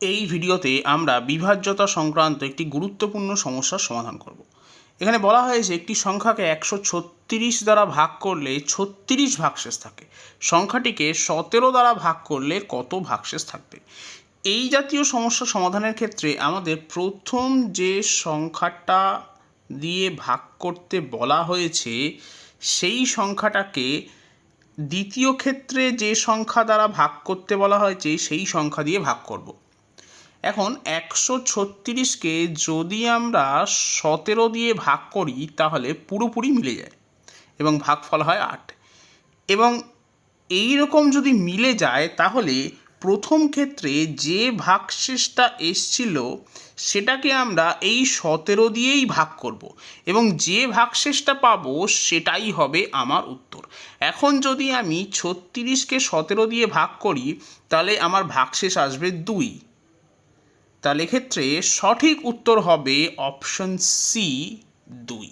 এই ভিডিওতে আমরা বিভাজ্যতা সংক্রান্ত একটি গুরুত্বপূর্ণ সমস্যার সমাধান করব। এখানে বলা হয়েছে একটি সংখ্যাকে একশো ছত্রিশ দ্বারা ভাগ করলে ছত্রিশ ভাগশেষ থাকে। সংখ্যাটিকে সতেরো দ্বারা ভাগ করলে কত ভাগশেষ থাকবে? এই জাতীয় সমস্যা সমাধানের ক্ষেত্রে আমাদের প্রথম যে সংখ্যাটা দিয়ে ভাগ করতে বলা হয়েছে, সেই সংখ্যাটাকে দ্বিতীয় ক্ষেত্রে যে সংখ্যা দ্বারা ভাগ করতে বলা হয়েছে, সেই সংখ্যা দিয়ে ভাগ করব। এখন একশো ছত্রিশকে যদি আমরা সতেরো দিয়ে ভাগ করি, তাহলে পুরোপুরি মিলে যায় এবং ভাগফল হয় আট। এবং এই রকম যদি মিলে যায়, তাহলে প্রথম ক্ষেত্রে যে ভাগশেষটা এসছিল, সেটাকে আমরা এই সতেরো দিয়েই ভাগ করব এবং যে ভাগশেষটা পাবো, সেটাই হবে আমার উত্তর। এখন যদি আমি ছত্রিশকে সতেরো দিয়ে ভাগ করি, তাহলে আমার ভাগশেষ আসবে দুই। তাহলে ক্ষেত্রে সঠিক উত্তর হবে অপশন সি দুই।